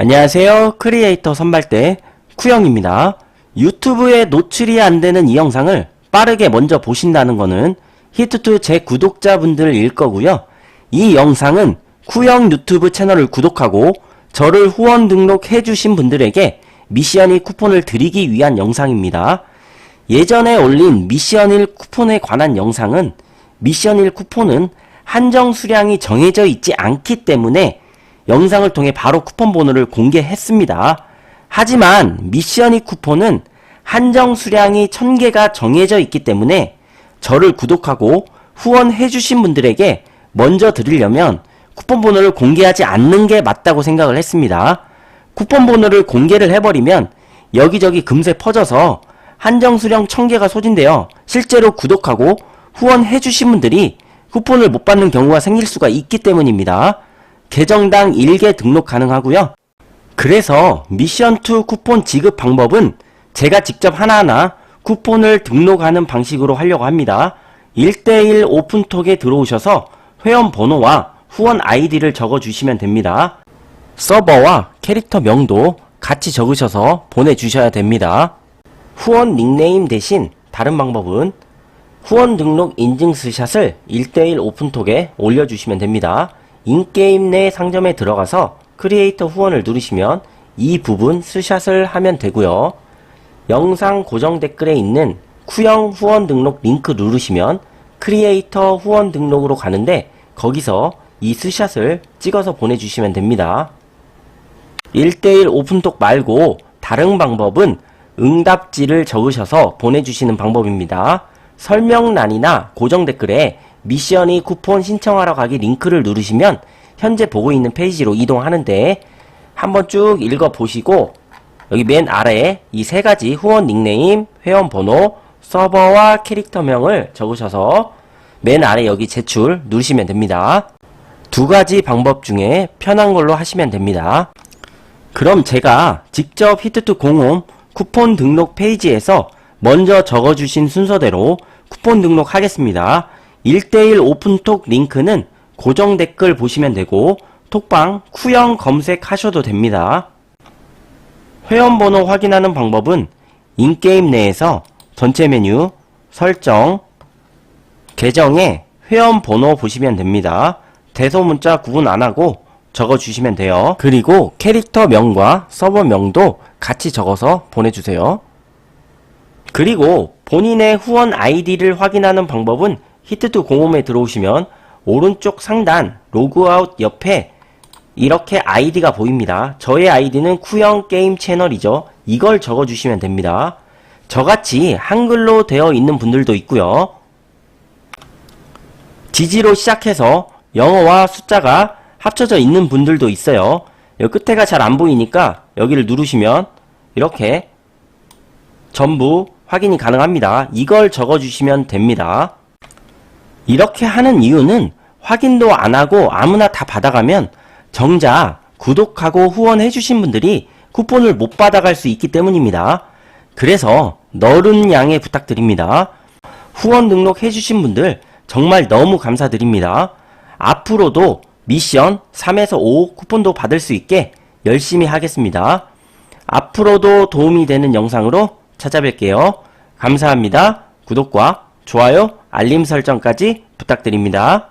안녕하세요. 크리에이터 선발대 쿠영입니다. 유튜브에 노출이 안 되는 이 영상을 빠르게 먼저 보신다는 거는 히트2 제 구독자분들일 거고요. 이 영상은 쿠영 유튜브 채널을 구독하고 저를 후원 등록해 주신 분들에게 미션이 쿠폰을 드리기 위한 영상입니다. 예전에 올린 미션일 쿠폰에 관한 영상은 미션일 쿠폰은 한정 수량이 정해져 있지 않기 때문에 영상을 통해 바로 쿠폰 번호를 공개했습니다. 하지만 미션이 쿠폰은 한정 수량이 1000개가 정해져 있기 때문에 저를 구독하고 후원해주신 분들에게 먼저 드리려면 쿠폰 번호를 공개하지 않는 게 맞다고 생각을 했습니다. 쿠폰 번호를 공개를 해버리면 여기저기 금세 퍼져서 한정 수량 1000개가 소진되어 실제로 구독하고 후원해주신 분들이 쿠폰을 못 받는 경우가 생길 수가 있기 때문입니다. 계정당 1개 등록 가능하고요. 그래서 미션2 쿠폰 지급 방법은 제가 직접 하나하나 쿠폰을 등록하는 방식으로 하려고 합니다. 1대1 오픈톡에 들어오셔서 회원 번호와 후원 아이디를 적어주시면 됩니다. 서버와 캐릭터 명도 같이 적으셔서 보내주셔야 됩니다. 후원 닉네임 대신 다른 방법은 후원 등록 인증 스샷을 1대1 오픈톡에 올려주시면 됩니다. 인게임 내 상점에 들어가서 크리에이터 후원을 누르시면 이 부분 스샷을 하면 되고요. 영상 고정 댓글에 있는 쿠영 후원 등록 링크 누르시면 크리에이터 후원 등록으로 가는데 거기서 이 스샷을 찍어서 보내주시면 됩니다. 1대1 오픈톡 말고 다른 방법은 응답지를 적으셔서 보내주시는 방법입니다. 설명란이나 고정 댓글에 미션이 쿠폰 신청하러 가기 링크를 누르시면 현재 보고 있는 페이지로 이동하는데 한번 쭉 읽어보시고 여기 맨 아래에 이 세 가지 후원 닉네임, 회원 번호, 서버와 캐릭터명을 적으셔서 맨 아래 여기 제출 누르시면 됩니다. 두 가지 방법 중에 편한 걸로 하시면 됩니다. 그럼 제가 직접 히트2 공홈 쿠폰 등록 페이지에서 먼저 적어주신 순서대로 쿠폰 등록하겠습니다. 1대1 오픈톡 링크는 고정 댓글 보시면 되고 톡방 쿠영 검색하셔도 됩니다. 회원 번호 확인하는 방법은 인게임 내에서 전체 메뉴, 설정, 계정에 회원 번호 보시면 됩니다. 대소문자 구분 안하고 적어주시면 돼요. 그리고 캐릭터 명과 서버 명도 같이 적어서 보내주세요. 그리고 본인의 후원 아이디를 확인하는 방법은 히트2 공홈에 들어오시면 오른쪽 상단 로그아웃 옆에 이렇게 아이디가 보입니다. 저의 아이디는 쿠영 게임 채널이죠. 이걸 적어주시면 됩니다. 저같이 한글로 되어 있는 분들도 있고요. 지지로 시작해서 영어와 숫자가 합쳐져 있는 분들도 있어요. 여기 끝에가 잘 안 보이니까 여기를 누르시면 이렇게 전부 확인이 가능합니다. 이걸 적어주시면 됩니다. 이렇게 하는 이유는 확인도 안 하고 아무나 다 받아가면 정작 구독하고 후원해주신 분들이 쿠폰을 못 받아갈 수 있기 때문입니다. 그래서 너른 양해 부탁드립니다. 후원 등록해주신 분들 정말 너무 감사드립니다. 앞으로도 미션 3에서 5 쿠폰도 받을 수 있게 열심히 하겠습니다. 앞으로도 도움이 되는 영상으로 찾아뵐게요. 감사합니다. 구독과 좋아요, 알림 설정까지 부탁드립니다.